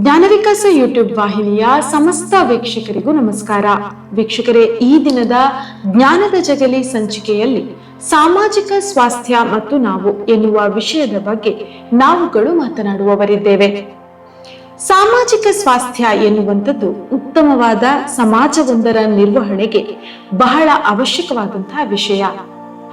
ಜ್ಞಾನವಿಕಾಸ YouTube ವಾಹಿನಿಯ ಸಮಸ್ತ ವೀಕ್ಷಕರಿಗೂ ನಮಸ್ಕಾರ. ವೀಕ್ಷಕರೇ, ಈ ದಿನದ ಜ್ಞಾನದ ಜಗಲಿ ಸಂಚಿಕೆಯಲ್ಲಿ ಸಾಮಾಜಿಕ ಸ್ವಾಸ್ಥ್ಯ ಮತ್ತು ನಾವು ಎನ್ನುವ ವಿಷಯದ ಬಗ್ಗೆ ನಾವುಗಳು ಮಾತನಾಡುವವರಿದ್ದೇವೆ. ಸಾಮಾಜಿಕ ಸ್ವಾಸ್ಥ್ಯ ಎನ್ನುವಂಥದ್ದು ಉತ್ತಮವಾದ ಸಮಾಜವೊಂದರ ನಿರ್ವಹಣೆಗೆ ಬಹಳ ಅವಶ್ಯಕವಾದಂತಹ ವಿಷಯ.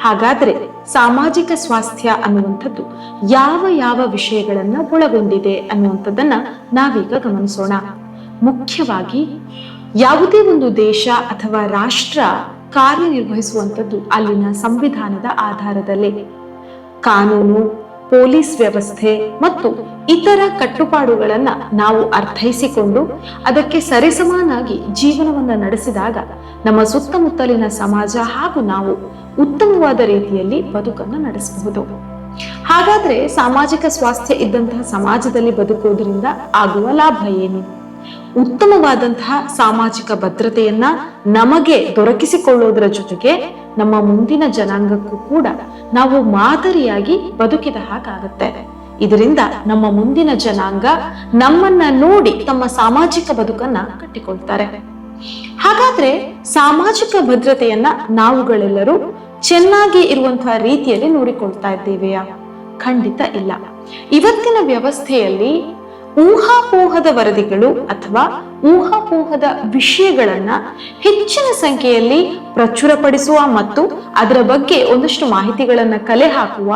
ಹಾಗಾದ್ರೆ ಸಾಮಾಜಿಕ ಸ್ವಾಸ್ಥ್ಯ ಅನ್ನುವಂಥದ್ದು ಯಾವ ಯಾವ ವಿಷಯಗಳನ್ನ ಒಳಗೊಂಡಿದೆ ಅನ್ನುವಂಥದ್ದನ್ನ ನಾವೀಗ ಗಮನಿಸೋಣ. ಮುಖ್ಯವಾಗಿ ಯಾವುದೇ ಒಂದು ದೇಶ ಅಥವಾ ರಾಷ್ಟ್ರ ಕಾರ್ಯನಿರ್ವಹಿಸುವಂಥದ್ದು ಅಲ್ಲಿನ ಸಂವಿಧಾನದ ಆಧಾರದಲ್ಲೇ. ಕಾನೂನು ಪೊಲೀಸ್ ವ್ಯವಸ್ಥೆ ಮತ್ತು ಇತರ ಕಟ್ಟುಪಾಡುಗಳನ್ನ ನಾವು ಅರ್ಥೈಸಿಕೊಂಡು ಅದಕ್ಕೆ ಸರಿಸಮಾನಾಗಿ ಜೀವನವನ್ನು ನಡೆಸಿದಾಗ ನಮ್ಮ ಸುತ್ತಮುತ್ತಲಿನ ಸಮಾಜ ಹಾಗೂ ನಾವು ಉತ್ತಮವಾದ ರೀತಿಯಲ್ಲಿ ಬದುಕನ್ನು ನಡೆಸಬಹುದು. ಹಾಗಾದ್ರೆ ಸಾಮಾಜಿಕ ಸ್ವಾಸ್ಥ್ಯ ಇದ್ದಂತಹ ಸಮಾಜದಲ್ಲಿ ಬದುಕುವುದರಿಂದ ಆಗುವ ಲಾಭ ಏನು? ಉತ್ತಮವಾದಂತಹ ಸಾಮಾಜಿಕ ಭದ್ರತೆಯನ್ನ ನಮಗೆ ದೊರಕಿಸಿಕೊಳ್ಳುವುದರ ಜೊತೆಗೆ ನಮ್ಮ ಮುಂದಿನ ಜನಾಂಗಕ್ಕೂ ಕೂಡ ನಾವು ಮಾದರಿಯಾಗಿ ಬದುಕಿದ ಹಾಗಾಗುತ್ತೆ. ಇದರಿಂದ ನಮ್ಮ ಮುಂದಿನ ಜನಾಂಗ ನಮ್ಮನ್ನ ನೋಡಿ ತಮ್ಮ ಸಾಮಾಜಿಕ ಬದುಕನ್ನ ಕಟ್ಟಿಕೊಳ್ತಾರೆ. ಹಾಗಾದ್ರೆ ಸಾಮಾಜಿಕ ಭದ್ರತೆಯನ್ನ ನಾವುಗಳೆಲ್ಲರೂ ಚೆನ್ನಾಗಿ ಇರುವಂತಹ ರೀತಿಯಲ್ಲಿ ನೋಡಿಕೊಳ್ತಾ ಇದ್ದೇವೆಯಾ? ಖಂಡಿತ ಇಲ್ಲ. ಇವತ್ತಿನ ವ್ಯವಸ್ಥೆಯಲ್ಲಿ ಊಹಾಪೋಹದ ವರದಿಗಳು ಅಥವಾ ಊಹಾಪೋಹದ ವಿಷಯಗಳನ್ನ ಹೆಚ್ಚಿನ ಸಂಖ್ಯೆಯಲ್ಲಿ ಪ್ರಚುರಪಡಿಸುವ ಮತ್ತು ಅದರ ಬಗ್ಗೆ ಒಂದಷ್ಟು ಮಾಹಿತಿಗಳನ್ನ ಕಲೆ ಹಾಕುವ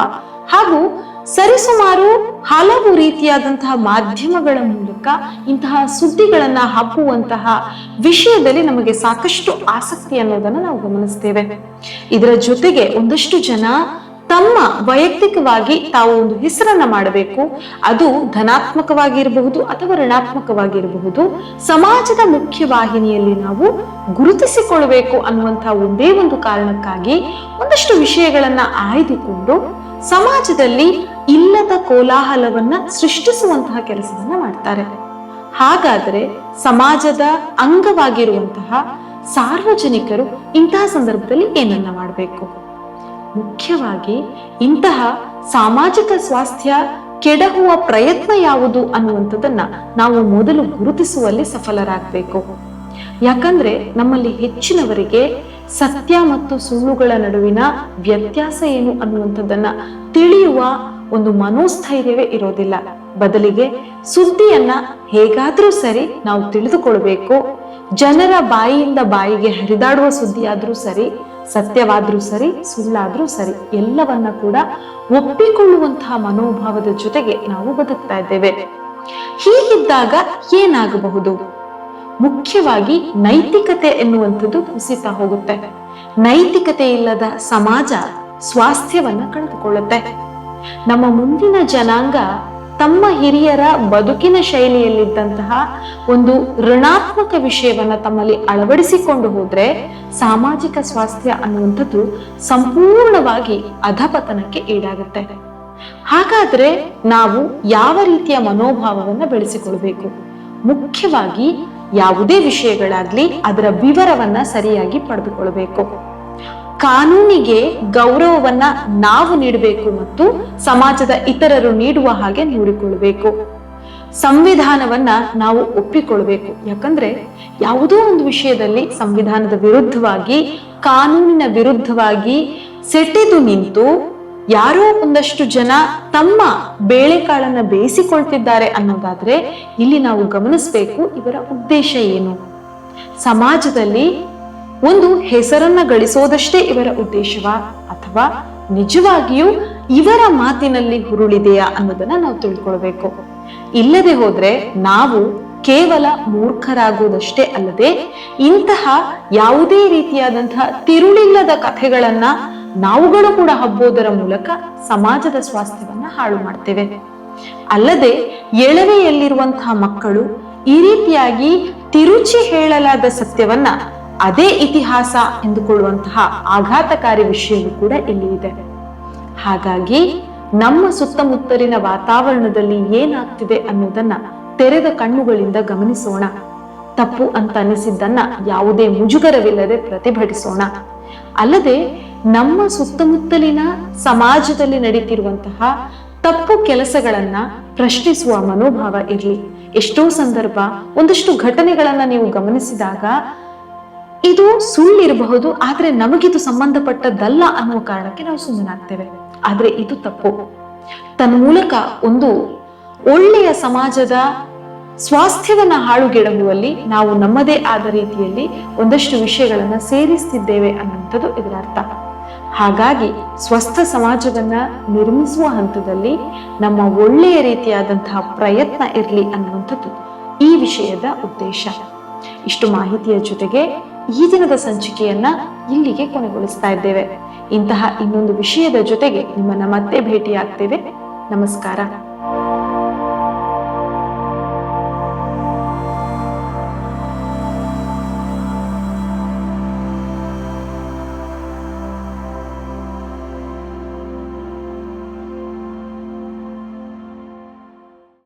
ಹಾಗೂ ಸರಿಸುಮಾರು ಹಲವು ರೀತಿಯಾದಂತಹ ಮಾಧ್ಯಮಗಳ ಮೂಲಕ ಇಂತಹ ಸುದ್ದಿಗಳನ್ನ ಹಬ್ಬುವಂತಹ ವಿಷಯದಲ್ಲಿ ನಮಗೆ ಸಾಕಷ್ಟು ಆಸಕ್ತಿ ಅನ್ನೋದನ್ನ ನಾವು ಗಮನಿಸ್ತೇವೆ. ಇದರ ಜೊತೆಗೆ ಒಂದಷ್ಟು ಜನ ತಮ್ಮ ವೈಯಕ್ತಿಕವಾಗಿ ತಾವು ಒಂದು ಹೆಸರನ್ನ ಮಾಡಬೇಕು. ಅದು ಧನಾತ್ಮಕವಾಗಿರಬಹುದು ಅಥವಾ ಋಣಾತ್ಮಕವಾಗಿರಬಹುದು. ಸಮಾಜದ ಮುಖ್ಯ ವಾಹಿನಿಯಲ್ಲಿ ನಾವು ಗುರುತಿಸಿಕೊಳ್ಳಬೇಕು ಅನ್ನುವಂತಹ ಒಂದೇ ಒಂದು ಕಾರಣಕ್ಕಾಗಿ ಒಂದಷ್ಟು ವಿಷಯಗಳನ್ನ ಆಯ್ದುಕೊಂಡು ಸಮಾಜದಲ್ಲಿ ಇಲ್ಲದ ಕೋಲಾಹಲವನ್ನ ಸೃಷ್ಟಿಸುವಂತಹ ಕೆಲಸವನ್ನ ಮಾಡ್ತಾರೆ. ಹಾಗಾದರೆ ಸಮಾಜದ ಅಂಗವಾಗಿರುವಂತಹ ಸಾರ್ವಜನಿಕರು ಇಂತಹ ಸಂದರ್ಭದಲ್ಲಿ ಏನನ್ನ ಮಾಡಬೇಕು? ಮುಖ್ಯವಾಗಿ ಇಂತಹ ಸಾಮಾಜಿಕ ಸ್ವಾಸ್ಥ್ಯ ಕೆಡಹುವ ಪ್ರಯತ್ನ ಯಾವುದು ಅನ್ನುವಂಥದ್ದನ್ನ ನಾವು ಮೊದಲು ಗುರುತಿಸುವಲ್ಲಿ ಸಫಲರಾಗಬೇಕು. ಯಾಕಂದ್ರೆ ನಮ್ಮಲ್ಲಿ ಹೆಚ್ಚಿನವರಿಗೆ ಸತ್ಯ ಮತ್ತು ಸುಳ್ಳುಗಳ ನಡುವಿನ ವ್ಯತ್ಯಾಸ ಏನು ಅನ್ನುವಂಥದ್ದನ್ನ ತಿಳಿಯುವ ಒಂದು ಮನೋಸ್ಥೈರ್ಯವೇ ಇರೋದಿಲ್ಲ. ಬದಲಿಗೆ ಸುದ್ದಿಯನ್ನ ಹೇಗಾದ್ರೂ ಸರಿ ನಾವು ತಿಳಿದುಕೊಳ್ಬೇಕು. ಜನರ ಬಾಯಿಯಿಂದ ಬಾಯಿಗೆ ಹರಿದಾಡುವ ಸುದ್ದಿಯಾದ್ರೂ ಸರಿ ಸತ್ಯವಾದ್ರೂ ಸರಿ, ಸುಳ್ಳಾದ್ರೂ ಸರಿ, ಎಲ್ಲವನ್ನ ಕೂಡ ಒಪ್ಪಿಕೊಳ್ಳುವಂತಹ ಮನೋಭಾವದ ಜೊತೆಗೆ ನಾವು ಬದುಕ್ತಾ ಇದ್ದೇವೆ. ಹೀಗಿದ್ದಾಗ ಏನಾಗಬಹುದು? ಮುಖ್ಯವಾಗಿ ನೈತಿಕತೆ ಎನ್ನುವಂಥದ್ದು ಕುಸಿತ ಹೋಗುತ್ತೆ. ನೈತಿಕತೆ ಇಲ್ಲದ ಸಮಾಜ ಸ್ವಾಸ್ಥ್ಯವನ್ನ ಕಳೆದುಕೊಳ್ಳುತ್ತೆ. ನಮ್ಮ ಮುಂದಿನ ಜನಾಂಗ ತಮ್ಮ ಹಿರಿಯರ ಬದುಕಿನ ಶೈಲಿಯಲ್ಲಿದ್ದಂತಹ ಒಂದು ಋಣಾತ್ಮಕ ವಿಷಯವನ್ನ ತಮ್ಮಲ್ಲಿ ಅಳವಡಿಸಿಕೊಂಡು ಹೋದ್ರೆ ಸಾಮಾಜಿಕ ಸ್ವಾಸ್ಥ್ಯ ಅನ್ನುವಂಥದ್ದು ಸಂಪೂರ್ಣವಾಗಿ ಅಧಪತನಕ್ಕೆ ಈಡಾಗುತ್ತೆ. ಹಾಗಾದ್ರೆ ನಾವು ಯಾವ ರೀತಿಯ ಮನೋಭಾವವನ್ನ ಬೆಳೆಸಿಕೊಳ್ಬೇಕು? ಮುಖ್ಯವಾಗಿ ಯಾವುದೇ ವಿಷಯಗಳಾಗ್ಲಿ ಅದರ ವಿವರವನ್ನ ಸರಿಯಾಗಿ ಪಡೆದುಕೊಳ್ಬೇಕು. ಕಾನೂನಿಗೆ ಗೌರವವನ್ನ ನಾವು ನೀಡಬೇಕು ಮತ್ತು ಸಮಾಜದ ಇತರರು ನೀಡುವ ಹಾಗೆ ನೋಡಿಕೊಳ್ಬೇಕು. ಸಂವಿಧಾನವನ್ನ ನಾವು ಒಪ್ಪಿಕೊಳ್ಬೇಕು. ಯಾಕಂದ್ರೆ ಯಾವುದೋ ಒಂದು ವಿಷಯದಲ್ಲಿ ಸಂವಿಧಾನದ ವಿರುದ್ಧವಾಗಿ, ಕಾನೂನಿನ ವಿರುದ್ಧವಾಗಿ ಸೆಟೆದು ನಿಂತು ಯಾರೋ ಒಂದಷ್ಟು ಜನ ತಮ್ಮ ಬೇಳೆಕಾಳನ್ನ ಬೇಯಿಸಿಕೊಳ್ತಿದ್ದಾರೆ ಅನ್ನೋದಾದ್ರೆ ಇಲ್ಲಿ ನಾವು ಗಮನಿಸಬೇಕು ಇವರ ಉದ್ದೇಶ ಏನು. ಸಮಾಜದಲ್ಲಿ ಒಂದು ಹೆಸರನ್ನ ಗಳಿಸೋದಷ್ಟೇ ಇವರ ಉದ್ದೇಶವಾ? ಅಥವಾ ನಿಜವಾಗಿಯೂ ಇವರ ಮಾತಿನಲ್ಲಿ ಹುರುಳಿದೆಯಾ ಅನ್ನೋದನ್ನ ನಾವು ತಿಳ್ಕೊಳ್ಬೇಕು. ಇಲ್ಲದೆ ಹೋದ್ರೆ ನಾವು ಕೇವಲ ಮೂರ್ಖರಾಗುವುದಷ್ಟೇ ಅಲ್ಲದೆ ಇಂತಹ ಯಾವುದೇ ರೀತಿಯಾದಂತಹ ತಿರುಳಿಲ್ಲದ ಕಥೆಗಳನ್ನ ನಾವುಗಳು ಕೂಡ ಹಬ್ಬೋದರ ಮೂಲಕ ಸಮಾಜದ ಸ್ವಾಸ್ಥ್ಯವನ್ನ ಹಾಳು ಮಾಡ್ತೇವೆ. ಅಲ್ಲದೆ ಎಳವೆಯಲ್ಲಿರುವಂತಹ ಮಕ್ಕಳು ಈ ರೀತಿಯಾಗಿ ತಿರುಚಿ ಹೇಳಲಾದ ಸತ್ಯವನ್ನ ಅದೇ ಇತಿಹಾಸ ಎಂದುಕೊಳ್ಳುವಂತಹ ಆಘಾತಕಾರಿ ವಿಷಯವೂ ಕೂಡ ಇಲ್ಲಿ ಇದೆ. ಹಾಗಾಗಿ ನಮ್ಮ ಸುತ್ತಮುತ್ತಲಿನ ವಾತಾವರಣದಲ್ಲಿ ಏನಾಗ್ತಿದೆ ಅನ್ನೋದನ್ನ ತೆರೆದ ಕಣ್ಣುಗಳಿಂದ ಗಮನಿಸೋಣ. ತಪ್ಪು ಅಂತ ಅನಿಸಿದ್ದನ್ನ ಯಾವುದೇ ಮುಜುಗರವಿಲ್ಲದೆ ಪ್ರತಿಭಟಿಸೋಣ. ಅಲ್ಲದೆ ನಮ್ಮ ಸುತ್ತಮುತ್ತಲಿನ ಸಮಾಜದಲ್ಲಿ ನಡೀತಿರುವಂತಹ ತಪ್ಪು ಕೆಲಸಗಳನ್ನ ಪ್ರಶ್ನಿಸುವ ಮನೋಭಾವ ಇರಲಿ. ಎಷ್ಟೋ ಸಂದರ್ಭ ಒಂದಷ್ಟು ಘಟನೆಗಳನ್ನ ನೀವು ಗಮನಿಸಿದಾಗ ಇದು ಸುಳ್ಳಿರಬಹುದು, ಆದ್ರೆ ನಮಗಿದು ಸಂಬಂಧಪಟ್ಟದ್ದಲ್ಲ ಅನ್ನುವ ಕಾರಣಕ್ಕೆ ನಾವು ಸುಮ್ಮನಾಗ್ತೇವೆ. ಆದ್ರೆ ಇದು ತಪ್ಪು. ತನ್ನ ಮೂಲಕ ಒಂದು ಒಳ್ಳೆಯ ಸಮಾಜದ ಸ್ವಾಸ್ಥ್ಯವನ್ನ ಹಾಳುಗೆಡಲುವಲ್ಲಿ ನಾವು ನಮ್ಮದೇ ಆದ ರೀತಿಯಲ್ಲಿ ಒಂದಷ್ಟು ವಿಷಯಗಳನ್ನ ಸೇರಿಸ್ತಿದ್ದೇವೆ ಅನ್ನುವಂಥದ್ದು ಇದರ ಅರ್ಥ. ಹಾಗಾಗಿ ಸ್ವಸ್ಥ ಸಮಾಜವನ್ನ ನಿರ್ಮಿಸುವ ಹಂತದಲ್ಲಿ ನಮ್ಮ ಒಳ್ಳೆಯ ರೀತಿಯಾದಂತಹ ಪ್ರಯತ್ನ ಇರಲಿ ಅನ್ನುವಂಥದ್ದು ಈ ವಿಷಯದ ಉದ್ದೇಶ. ಇಷ್ಟು ಮಾಹಿತಿಯ ಜೊತೆಗೆ ಈ ದಿನದ ಸಂಚಿಕೆಯನ್ನ ಇಲ್ಲಿಗೆ ಕೊನೆಗೊಳಿಸ್ತಾ ಇದ್ದೇವೆ. ಇಂತಹ ಇನ್ನೊಂದು ವಿಷಯದ ಜೊತೆಗೆ ನಿಮ್ಮನ್ನ ಮತ್ತೆ ಭೇಟಿಯಾಗ್ತೇವೆ. ನಮಸ್ಕಾರ.